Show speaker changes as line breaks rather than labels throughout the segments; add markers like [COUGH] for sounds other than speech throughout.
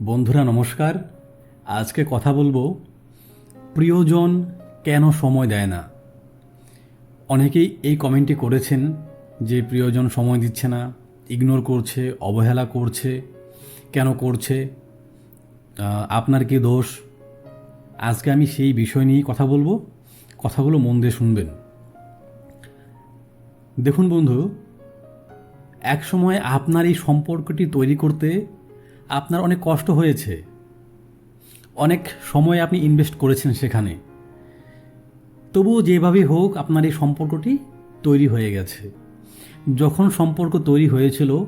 বন্ধুরা, নমস্কার। আজকে কথা বলব, প্রিয়জন কেন সময় দেয় না? অনেকেই এই কমেন্টটি করেছেন যে প্রিয়জন সময় দিচ্ছে না, ইগনোর করছে, অবহেলা করছে, কেন করছে আপনার কি দোষ? আজকে আমি সেই বিষয় নিয়েই কথা বলব, কথাগুলো মন দিয়ে শুনবেন। দেখুন বন্ধু এক সময় আপনার এই সম্পর্কটি তৈরি করতে আপনার অনেক কষ্ট হয়েছে। অনেক সময় আপনি ইনভেস্ট করেছেন সেখানে। তবুও যেভাবেই হোক আপনার এই সম্পর্কটি তৈরি হয়ে গেছে। যখন সম্পর্ক তৈরি হয়েছিল,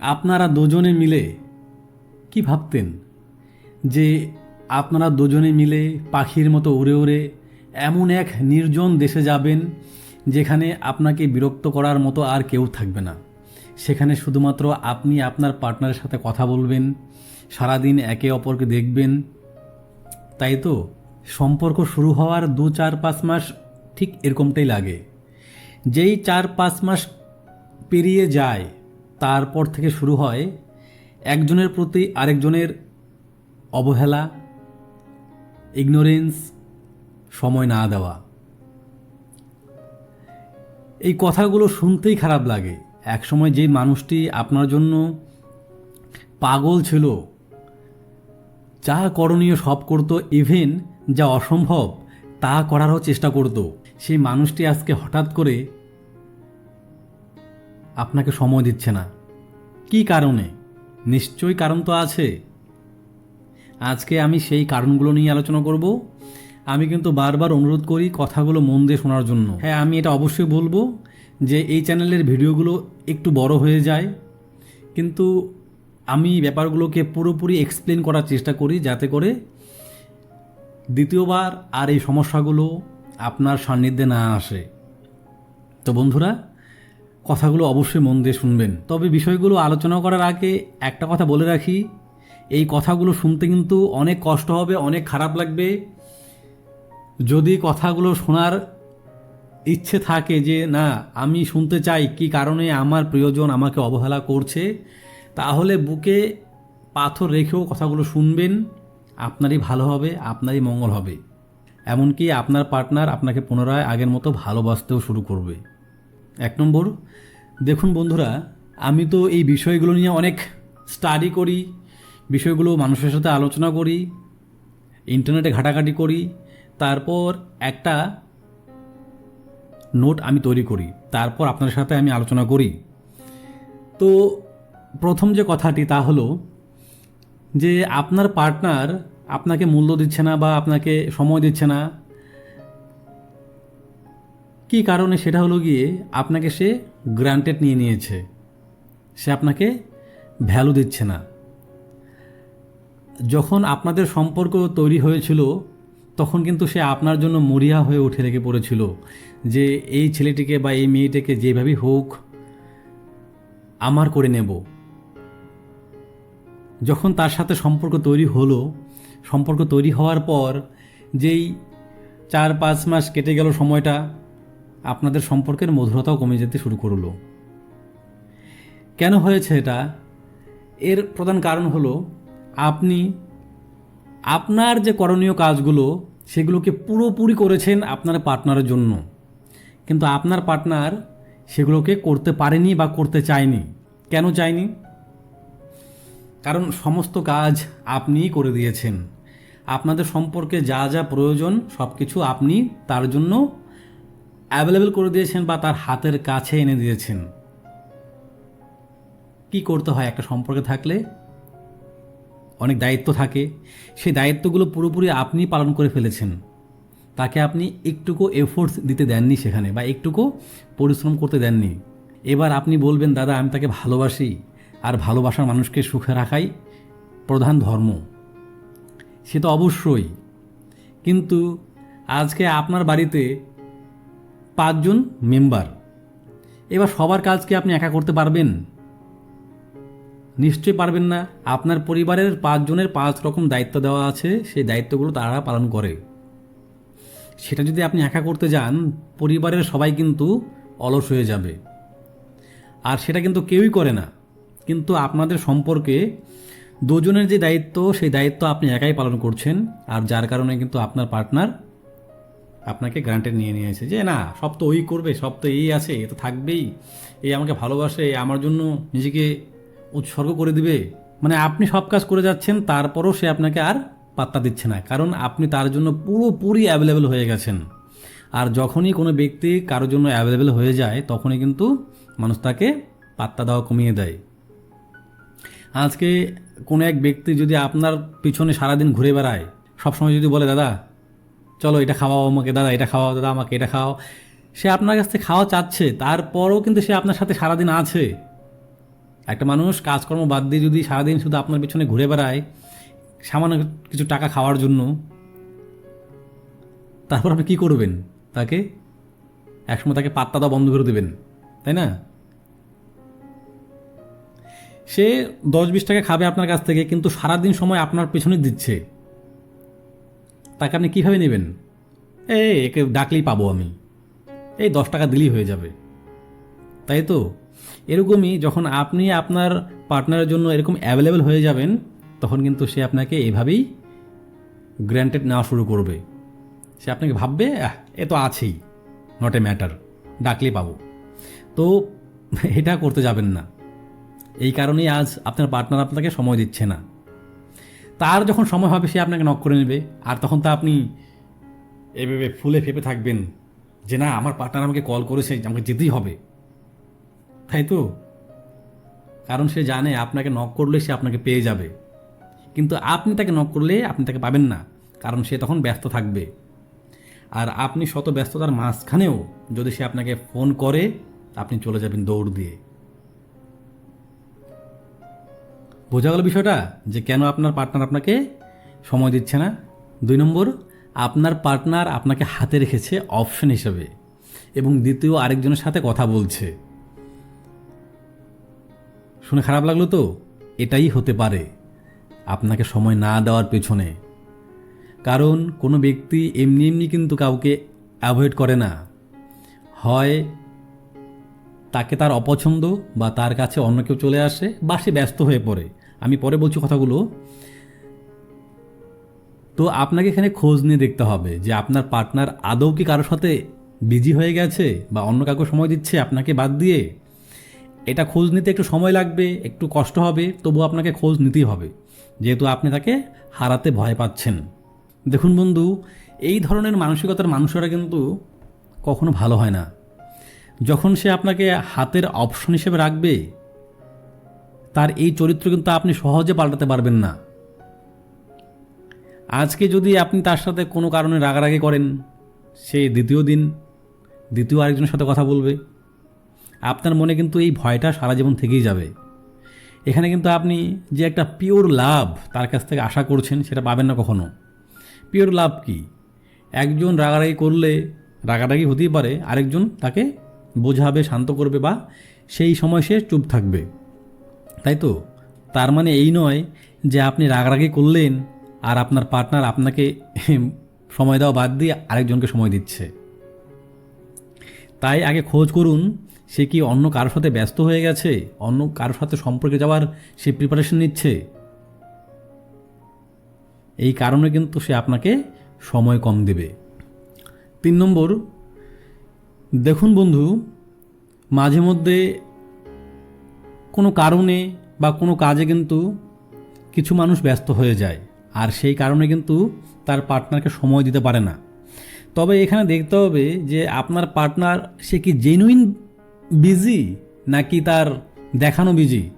আপনারা দুজনে মিলে কি ভাবতেন? যে আপনারা দুজনে মিলে পাখির মতো উড়ে উড়ে এমন এক নির্জন দেশে যাবেন, যেখানে আপনাকে বিরক্ত করার মতো আর কেউ থাকবে না। সেখানে শুধুমাত্র আপনি আপনার পার্টনারের সাথে কথা বলবেন, সারাদিন একে অপরকে দেখবেন। তাই তো? সম্পর্ক শুরু হওয়ার দু চার পাঁচ মাস ঠিক এরকমটাই লাগে। যেই চার পাঁচ মাস পেরিয়ে যায়, তারপর থেকে শুরু হয় একজনের প্রতি আরেকজনের অবহেলা ইগনোরেন্স সময় না দেওয়া। এই কথাগুলো শুনতেই খারাপ লাগে। একসময় যে মানুষটি আপনার জন্য পাগল ছিল, যা করণীয় সব করতো ইভেন যা অসম্ভব, তা করারও চেষ্টা করত, সেই মানুষটি আজকে হঠাৎ করে আপনাকে সময় দিচ্ছে না। কি কারণে? নিশ্চয়ই কারণ তো আছে। আজকে আমি সেই কারণগুলো নিয়ে আলোচনা করব। আমি কিন্তু বারবার অনুরোধ করি কথাগুলো মন দিয়ে শোনার জন্য। হ্যাঁ আমি এটা অবশ্যই বলব। যে এই চ্যানেলের ভিডিওগুলো একটু বড় হয়ে যায়। কিন্তু আমি ব্যাপারগুলোকে পুরোপুরি এক্সপ্লেন করার চেষ্টা করি যাতে করে দ্বিতীয়বার আর এই সমস্যাগুলো আপনার সান্নিধ্যে না আসে। তো বন্ধুরা, কথাগুলো অবশ্যই মন দিয়ে শুনবেন। তবে বিষয়গুলো আলোচনা করার আগে একটা কথা বলে রাখি, এই কথাগুলো শুনতে কিন্তু অনেক কষ্ট হবে, অনেক খারাপ লাগবে। যদি কথাগুলো শোনার ইচ্ছে থাকে যে, না, আমি শুনতে চাই কি কারণে আমার প্রিয়জন আমাকে অবহেলা করছে? তাহলে বুকে পাথর রেখেও কথাগুলো শুনবেন। আপনারই ভালো হবে, আপনারই মঙ্গল হবে। এমনকি আপনার পার্টনার আপনাকে পুনরায় আগের মতো ভালোবাসতেও শুরু করবে। এক নম্বর, দেখুন বন্ধুরা, আমি তো এই বিষয়গুলো নিয়ে অনেক স্টাডি করি, বিষয়গুলো মানুষের সাথে আলোচনা করি ইন্টারনেটে ঘাটাঘাটি করি, তারপর একটা নোট আমি তৈরি করি, তারপর আপনার সাথে আমি আলোচনা করি। তো প্রথম যে কথাটি তা হলো যে আপনার পার্টনার আপনাকে মূল্য দিচ্ছে না বা আপনাকে সময় দিচ্ছে না। কি কারণে সেটা হলো গিয়ে আপনাকে সে গ্রান্টেড নিয়ে নিয়েছে, সে আপনাকে ভ্যালু দিচ্ছে না। যখন আপনাদের সম্পর্ক তৈরি হয়েছিল, তখন কিন্তু সে আপনার জন্য মরিয়া হয়ে উঠে লেগে পড়েছিল। যে এই ছেলেটিকে বা এই মেয়েটিকে যেভাবেই হোক আমার করে নেব। যখন তার সাথে সম্পর্ক তৈরি হলো, সম্পর্ক তৈরি হওয়ার পর যেই চার পাঁচ মাস কেটে গেল সময়টা, আপনাদের সম্পর্কের মধুরতাও কমে যেতে শুরু করল। কেন হয়েছে এটা? এর প্রধান কারণ হলো, আপনি আপনার যে করণীয় কাজগুলো, সেগুলোকে পুরোপুরি করেছেন আপনার পার্টনারের জন্য। কিন্তু আপনার পার্টনার সেগুলোকে করতে পারেনি বা করতে চায়নি। কেন চায়নি? কারণ সমস্ত কাজ আপনিই করে দিয়েছেন। আপনাদের সম্পর্কে যা যা প্রয়োজন সব কিছু আপনি তার জন্য অ্যাভেলেবেল করে দিয়েছেন বা তার হাতের কাছে এনে দিয়েছেন। কি করতে হয় একটা সম্পর্কে থাকলে? অনেক দায়িত্ব থাকে। সেই দায়িত্বগুলো পুরোপুরি আপনি পালন করে ফেলেছেন। তাকে আপনি একটুকু এফোর্টস দিতে দেননি সেখানে বা একটুকু পরিশ্রম করতে দেননি। এবার আপনি বলবেন, দাদা, আমি তাকে ভালোবাসি আর ভালোবাসার মানুষকে সুখে রাখাই প্রধান ধর্ম। সে তো অবশ্যই। কিন্তু আজকে আপনার বাড়িতে পাঁচজন মেম্বার এবার সবার কাজ কি আপনি একা করতে পারবেন? নিশ্চয়ই পারবেন না। আপনার পরিবারের পাঁচজনের পাঁচ রকম দায়িত্ব দেওয়া আছে। সেই দায়িত্বগুলো তারা পালন করে। সেটা যদি আপনি একা করতে যান, পরিবারের সবাই কিন্তু অলস হয়ে যাবে। আর সেটা কিন্তু কেউই করে না। কিন্তু আপনাদের সম্পর্কে দুজনের যে দায়িত্ব, সেই দায়িত্ব আপনি একাই পালন করছেন। আর যার কারণে কিন্তু আপনার পার্টনার আপনাকে গ্রান্টেড নিয়ে নিয়েছে যে, না, সব তো ওই করবে, সব তো এই আছে, এ তো থাকবেই। এই আমাকে ভালোবাসে, এ আমার জন্য নিজেকে উৎসর্গ করে দিবে। মানে আপনি সব কাজ করে যাচ্ছেন, তারপরও সে আপনাকে আর পাত্তা দিচ্ছে না। কারণ আপনি তার জন্য পুরোপুরি অ্যাভেলেবেল হয়ে গেছেন। আর যখনই কোনো ব্যক্তি কারোর জন্য অ্যাভেলেবেল হয়ে যায়, তখনই কিন্তু মানুষ তাকে পাত্তা দেওয়া কমিয়ে দেয়। আজকে কোনো এক ব্যক্তি যদি আপনার পিছনে সারাদিন ঘুরে বেড়ায়, সবসময় যদি বলে, দাদা, চলো এটা খাওয়াও আমাকে, দাদা, এটা খাওয়াও, দাদা, আমাকে এটা খাওয়াও। সে আপনার কাছ থেকে খাওয়া চাচ্ছে, তারপরও কিন্তু সে আপনার সাথে সারাদিন আছে। একটা মানুষ কাজকর্ম বাদ দিয়ে যদি সারাদিন শুধু আপনার পিছনে ঘুরে বেড়ায় সামান্য কিছু টাকা খাওয়ার জন্য তারপর আপনি কী করবেন? তাকে একসময় তাকে পাত্তা দেওয়া বন্ধ করে দেবেন, তাই না? সে দশ বিশ টাকা খাবে আপনার কাছ থেকে, কিন্তু সারাদিন সময় আপনার পেছনে দিচ্ছে। তাকে আপনি কীভাবে নেবেন? এই, একে ডাকলেই পাবো আমি। এই, দশ টাকা দিলেই হয়ে যাবে। তাই তো? এরকমই যখন আপনি আপনার পার্টনারের জন্য এরকম অ্যাভেলেবেল হয়ে যাবেন তখন কিন্তু সে আপনাকে এভাবেই গ্র্যান্টেড নেওয়া শুরু করবে। সে আপনাকে ভাববে এ তো আছেই নট এ ম্যাটার ডাকলে পাবো। তো এটা করতে যাবেন না। এই কারণেই আজ আপনার পার্টনার আপনাকে সময় দিচ্ছে না। তার যখন সময় হবে, সে আপনাকে নক করে নেবে। আর তখন তো আপনি এভাবে ফুলে ফেপে থাকবেন যে, না, আমার পার্টনার আমাকে কল করেছে, আমাকে যেতেই হবে। তাই তো? কারণ সে জানে আপনাকে নক করলে সে আপনাকে পেয়ে যাবে। কিন্তু আপনি তাকে নক করলে আপনি তাকে পাবেন না, কারণ সে তখন ব্যস্ত থাকবে। আর আপনি শত ব্যস্ততার মাঝখানেও যদি সে আপনাকে ফোন করে, আপনি চলে যাবেন দৌড় দিয়ে। বোঝা গেল বিষয়টা যে কেন আপনার পার্টনার আপনাকে সময় দিচ্ছে না? দুই নম্বর, আপনার পার্টনার আপনাকে হাতে রেখেছে অপশন হিসেবে এবং দ্বিতীয় আরেকজনের সাথে কথা বলছে। শুনে খারাপ লাগল তো? এটাই হতে পারে। আপনাকে সময় না দেওয়ার পেছনে। কারণ কোনো ব্যক্তি এমনি এমনি কিন্তু কাউকে অ্যাভয়েড করে না। হয় তাকে তার অপছন্দ বা তার কাছে অন্য কেউ চলে আসে বা সে ব্যস্ত হয়ে পড়ে। আমি পরে বলছি কথাগুলো। তো আপনাকে এখানে খোঁজ নিয়ে দেখতে হবে যে আপনার পার্টনার আদৌ কি কারোর সাথে বিজি হয়ে গেছে বা অন্য কাউকে সময় দিচ্ছে আপনাকে বাদ দিয়ে। এটা খোঁজ নিতে একটু সময় লাগবে, একটু কষ্ট হবে তবু আপনাকে খোঁজ নিতেই হবে। যেহেতু আপনি তাকে হারাতে ভয় পাচ্ছেন। দেখুন বন্ধু, এই ধরনের মানসিকতার মানুষেরা কিন্তু কখনো ভালো হয় না। যখন সে আপনাকে হাতের অপশন হিসেবে রাখবে, তার এই চরিত্র কিন্তু আপনি সহজে পাল্টাতে পারবেন না। আজকে যদি আপনি তার সাথে কোনো কারণে রাগারাগি করেন, সে দ্বিতীয় দিন দ্বিতীয় আরেকজনের সাথে কথা বলবে। আপনার মনে কিন্তু এই ভয়টা সারা জীবন থেকেই যাবে। এখানে কিন্তু আপনি যে একটা পিওর লাভ তার কাছ থেকে আশা করছেন, সেটা পাবেন না কখনো। পিওর লাভ কি? একজন রাগারাগি করলে রাগারাগি হতেই পারে, আরেকজন তাকে বোঝাবে, শান্ত করবে বা সেই সময় সে চুপ থাকবে। তাই তো? তার মানে এই নয় যে আপনি রাগারাগি করলেন আর আপনার পার্টনার আপনাকে [LAUGHS] সময় দেওয়া বাদ দিয়ে আরেকজনকে সময় দিচ্ছে। তাই আগে খোঁজ করুন সে কি অন্য কারোর সাথে ব্যস্ত হয়ে গেছে? অন্য কারোর সাথে সম্পর্কে যাওয়ার সে প্রিপারেশন নিচ্ছে? এই কারণে কিন্তু সে আপনাকে সময় কম দেবে। তিন নম্বর, দেখুন বন্ধু, মাঝে মধ্যে কোনো কারণে বা কোনো কাজে কিন্তু কিছু মানুষ ব্যস্ত হয়ে যায়, আর সেই কারণে কিন্তু তার পার্টনারকে সময় দিতে পারে না। তবে এখানে দেখতে হবে যে আপনার পার্টনার সে কি জেনুইন বিজি নাকি তার দেখানো বিজি?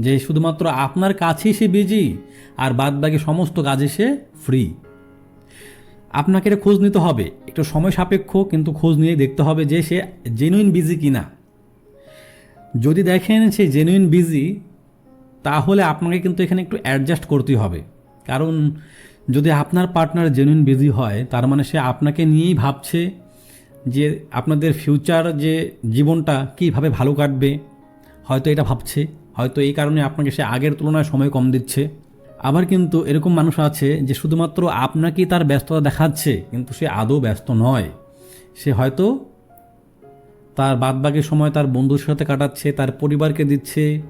যে শুধুমাত্র আপনার কাছেই সে বিজি, আর বাদ বাকি সমস্ত কাজে সে ফ্রি আপনাকে এটা খোঁজ নিতে হবে। একটু সময় সাপেক্ষ, কিন্তু খোঁজ নিয়ে দেখতে হবে যে সে জেনুইন বিজি কিনা। যদি দেখেন সে জেনুইন বিজি তাহলে আপনাকে কিন্তু এখানে একটু অ্যাডজাস্ট করতেই হবে। কারণ যদি আপনার পার্টনার জেনুইন বিজি হয়, তার মানে সে আপনাকে নিয়েই ভাবছে যে আপনাদের ফিউচার যে জীবনটা কীভাবে ভালো কাটবে, হয়তো এটা ভাবছে, হয়তো এই কারণে আপনাকে সে আগের তুলনায় সময় কম দিচ্ছে। আবার কিন্তু এরকম মানুষ আছে যে শুধুমাত্র আপনাকেই তার ব্যস্ততা দেখাচ্ছে, কিন্তু সে আদৌ ব্যস্ত নয়। সে হয়তো তার বাদবাকি সময় তার বন্ধুর সাথে কাটাচ্ছে, তার পরিবারকে দিচ্ছে,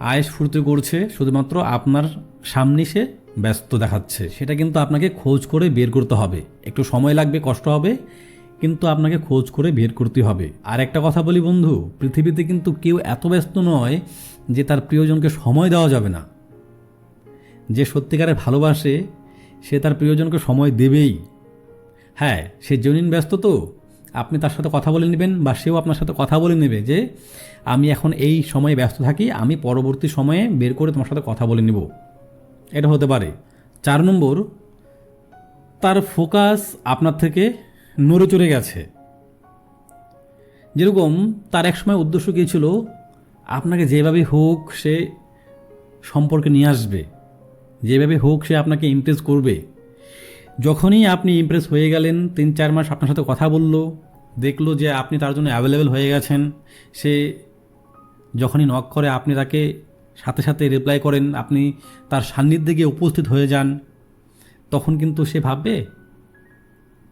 আয়েস ফুর্তি করছে, শুধুমাত্র আপনার সামনে সে ব্যস্ত দেখাচ্ছে। সেটা কিন্তু আপনাকে খোঁজ করে বের করতে হবে। একটু সময় লাগবে, কষ্ট হবে কিন্তু আপনাকে খোঁজ করে বের করতে হবে। আর একটা কথা বলি বন্ধু, পৃথিবীতে কিন্তু কেউ এত ব্যস্ত নয় যে তার প্রিয়জনকে সময় দেওয়া যাবে না। যে সত্যিকারে ভালোবাসে, সে তার প্রিয়জনকে সময় দেবেই। হ্যাঁ সে জনিন ব্যস্ত তো। আপনি তার সাথে কথা বলে নেবেন বা সেও আপনার সাথে কথা বলে নেবে যে, আমি এখন এই সময়ে ব্যস্ত থাকি, আমি পরবর্তী সময়ে বের করে তোমার সাথে কথা বলে নিব। এটা হতে পারে। চার নম্বর, তার ফোকাস আপনার থেকে নড়ে চড়ে গেছে। যেরকম তার একসময় উদ্দেশ্য কী ছিল, আপনাকে যেভাবে হোক সে সম্পর্কে নিয়ে আসবে, যেভাবে হোক সে আপনাকে ইমপ্রেস করবে। যখনই আপনি ইমপ্রেস হয়ে গেলেন, তিন চার মাস আপনার সাথে কথা বলল, দেখল যে আপনি তার জন্য অ্যাভেলেবেল হয়ে গেছেন, সে যখনই নক করে, আপনি তাকে সাথে সাথে রিপ্লাই করেন, আপনি তার সান্নিধ্যে গিয়ে উপস্থিত হয়ে যান, তখন কিন্তু সে ভাববে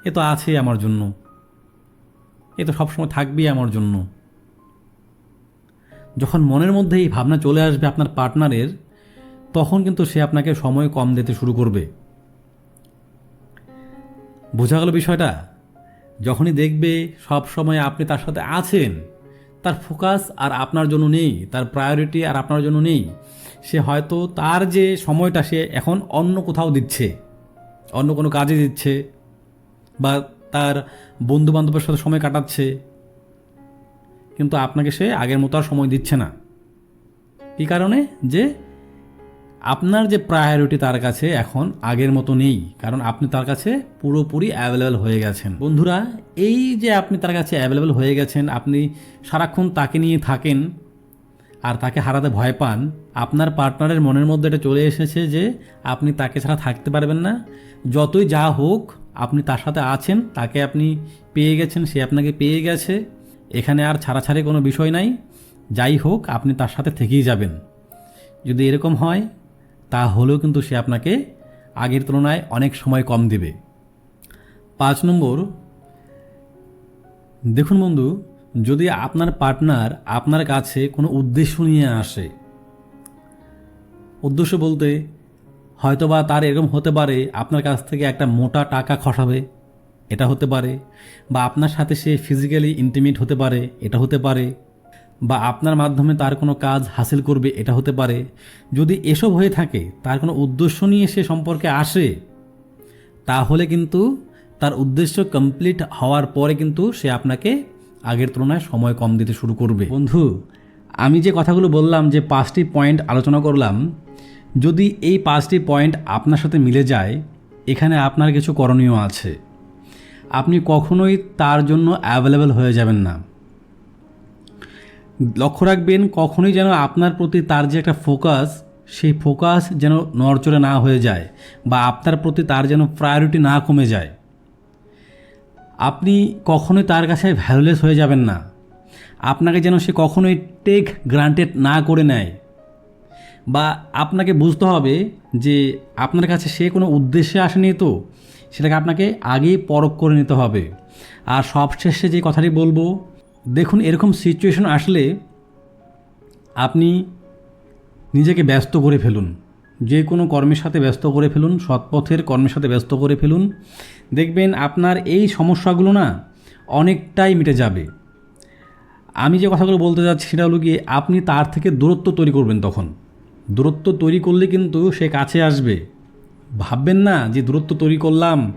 এ তো আছে আমার জন্য। এ তো সবসময় থাকবেই আমার জন্য। যখন মনের মধ্যে এই ভাবনা চলে আসবে আপনার পার্টনারের, তখন কিন্তু সে আপনাকে সময় কম দিতে শুরু করবে। বোঝা গেল বিষয়টা? যখনই দেখবে সব সময় আপনি তার সাথে আছেন, তার ফোকাস আর আপনার জন্য নেই, তার প্রায়োরিটি আর আপনার জন্য নেই, সে হয়তো তার যে সময়টা সে এখন অন্য কোথাও দিচ্ছে, অন্য কোনো কাজে দিচ্ছে বা তার বন্ধু বান্ধবের সাথে সময় কাটাচ্ছে, কিন্তু আপনাকে সে আগের মতো আর সময় দিচ্ছে না। কী কারণে যে আপনার যে প্রায়োরিটি তার কাছে এখন আগের মতো নেই, কারণ আপনি তার কাছে পুরোপুরি অ্যাভেলেবেল হয়ে গেছেন। বন্ধুরা, এই যে আপনি তার কাছে অ্যাভেলেবেল হয়ে গেছেন, আপনি সারাক্ষণ তাকে নিয়ে থাকেন আর তাকে হারাতে ভয় পান, আপনার পার্টনারের মনের মধ্যে এটা চলে এসেছে যে আপনি তাকে ছাড়া থাকতে পারবেন না। যতই যা হোক আপনি তার সাথে আছেন, তাকে আপনি পেয়ে গেছেন, সে আপনাকে পেয়ে গেছে। এখানে আর ছাড়াছাড়ি কোনো বিষয় নাই। যাই হোক, আপনি তার সাথে থেকেই যাবেন। যদি এরকম হয়, তাহলেও কিন্তু সে আপনাকে আগের তুলনায় অনেক সময় কম দেবে। পাঁচ নম্বর, দেখুন বন্ধু, যদি আপনার পার্টনার আপনার কাছে কোনো উদ্দেশ্য নিয়ে আসে, উদ্দেশ্য বলতে হয়তোবা তার এরকম হতে পারে, আপনার কাছ থেকে একটা মোটা টাকা খসাবে, এটা হতে পারে, বা আপনার সাথে সে ফিজিক্যালি ইন্টিমেট হতে পারে, এটা হতে পারে, বা আপনার মাধ্যমে তার কোনো কাজ হাসিল করবে, এটা হতে পারে। যদি এসব হয়ে থাকে, তার কোনো উদ্দেশ্য নিয়ে সে সম্পর্কে আসে, তাহলে কিন্তু তার উদ্দেশ্য কমপ্লিট হওয়ার পরে কিন্তু সে আপনাকে আগের তুলনায় সময় কম দিতে শুরু করবে। বন্ধু, আমি যে কথাগুলো বললাম, যে পাঁচটি পয়েন্ট আলোচনা করলাম যদি এই পাঁচটি পয়েন্ট আপনার সাথে মিলে যায়, এখানে আপনার কিছু করণীয় আছে। আপনি কখনোই তার জন্য অ্যাভেলেবেল হয়ে যাবেন না। লক্ষ্য রাখবেন, কখনোই যেন আপনার প্রতি তার যে একটা ফোকাস সেই ফোকাস যেন নড়চড়ে না হয়ে যায় বা আপনার প্রতি তার যেন প্রায়োরিটি না কমে যায়। আপনি কখনোই তার কাছে ভ্যালুলেস হয়ে যাবেন না। আপনাকে যেন সে কখনোই টেক গ্রান্টেড না করে নেয়। বা আপনাকে বুঝতে হবে যে আপনার কাছে সে কোনো উদ্দেশ্যে আসেনি তো, সেটাকে আপনাকে আগেই পরখ করে নিতে হবে। আর সবশেষে যে কথাটি বলব, দেখুন এরকম সিচুয়েশন আসলে আপনি নিজেকে ব্যস্ত করে ফেলুন। যে কোনো কর্মের সাথে ব্যস্ত করে ফেলুন সৎপথের কর্মের সাথে ব্যস্ত করে ফেলুন। দেখবেন আপনার এই সমস্যাগুলো না অনেকটাই মিটে যাবে। আমি যে কথাগুলো বলতে যাচ্ছি সেটা হলো গিয়ে আপনি তার থেকে দূরত্ব তৈরি করবেন তখন। দূরত্ব তৈরি করলে কিন্তু সে কাছে আসবে। ভাববেন না যে দূরত্ব তৈরি করলাম,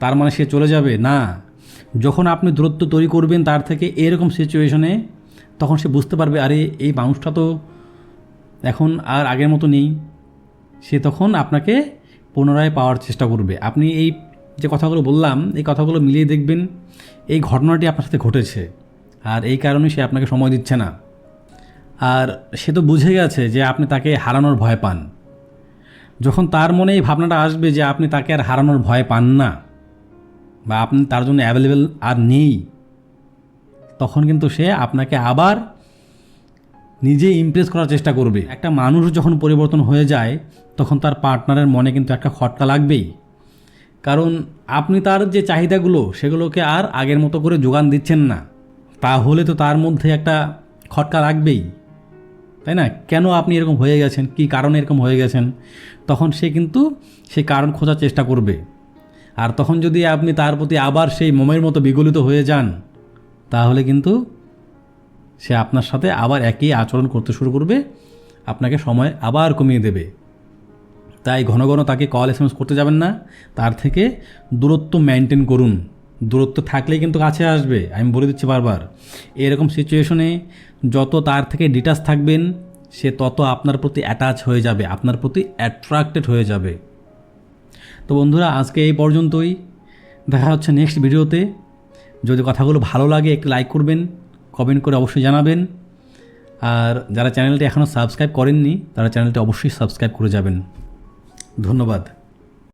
তার মানে সে চলে যাবে। না, যখন আপনি দূরত্ব তৈরি করবেন তার থেকে এরকম সিচুয়েশনে তখন সে বুঝতে পারবে, আরে, এই মানুষটা তো এখন আর আগের মতো নেই। সে তখন আপনাকে পুনরায় পাওয়ার চেষ্টা করবে। আপনি এই যে কথাগুলো বললাম, এই কথাগুলো মিলিয়ে দেখবেন, এই ঘটনাটি আপনার সাথে ঘটেছে। আর এই কারণে সে আপনাকে সময় দিচ্ছে না। আর সে তো বুঝে গেছে যে আপনি তাকে হারানোর ভয় পান। যখন তার মনে এই ভাবনাটা আসবে যে আপনি তাকে আর হারানোর ভয় পান না, বা আপনি তার জন্য অ্যাভেলেবেল আর নেই, তখন কিন্তু সে আপনাকে আবার নিজে ইমপ্রেস করার চেষ্টা করবে। একটা মানুষ যখন পরিবর্তন হয়ে যায়, তখন তার পার্টনারের মনে কিন্তু একটা খটকা লাগবেই। কারণ আপনি তার যে চাহিদাগুলো, সেগুলোকে আর আগের মতো করে যোগান দিচ্ছেন না। তাহলে তো তার মধ্যে একটা খটকা লাগবেই। তাই না? কেন আপনি এরকম হয়ে গেছেন? কী কারণে এরকম হয়ে গেছেন? তখন সে কিন্তু সেই কারণ খোঁজার চেষ্টা করবে। আর তখন যদি আপনি তার প্রতি আবার সেই মোমের মতো বিগলিত হয়ে যান, তাহলে কিন্তু সে আপনার সাথে আবার একই আচরণ করতে শুরু করবে, আপনাকে সময় আবার কমিয়ে দেবে। তাই ঘন ঘন তাকে কল এস করতে যাবেন না। তার থেকে দূরত্ব মেনটেন করুন। দূরত্ব থাকলেই কিন্তু কাছে আসবে, আমি বলে দিচ্ছি বারবার। এরকম সিচুয়েশনে যত তার থেকে ডিটাচ থাকবেন, সে তত আপনার প্রতি অ্যাটাচ হয়ে যাবে, আপনার প্রতি অ্যাট্রাক্টেড হয়ে যাবে। তো বন্ধুরা, আজকে এই পর্যন্তই। দেখা হচ্ছে নেক্সট ভিডিওতে যদি কথাগুলো ভালো লাগে, একটু লাইক করবেন কমেন্ট করে অবশ্যই জানাবেন। আর যারা চ্যানেলটি এখনও সাবস্ক্রাইব করেননি, তারা চ্যানেলটি অবশ্যই সাবস্ক্রাইব করে যাবেন। ধন্যবাদ।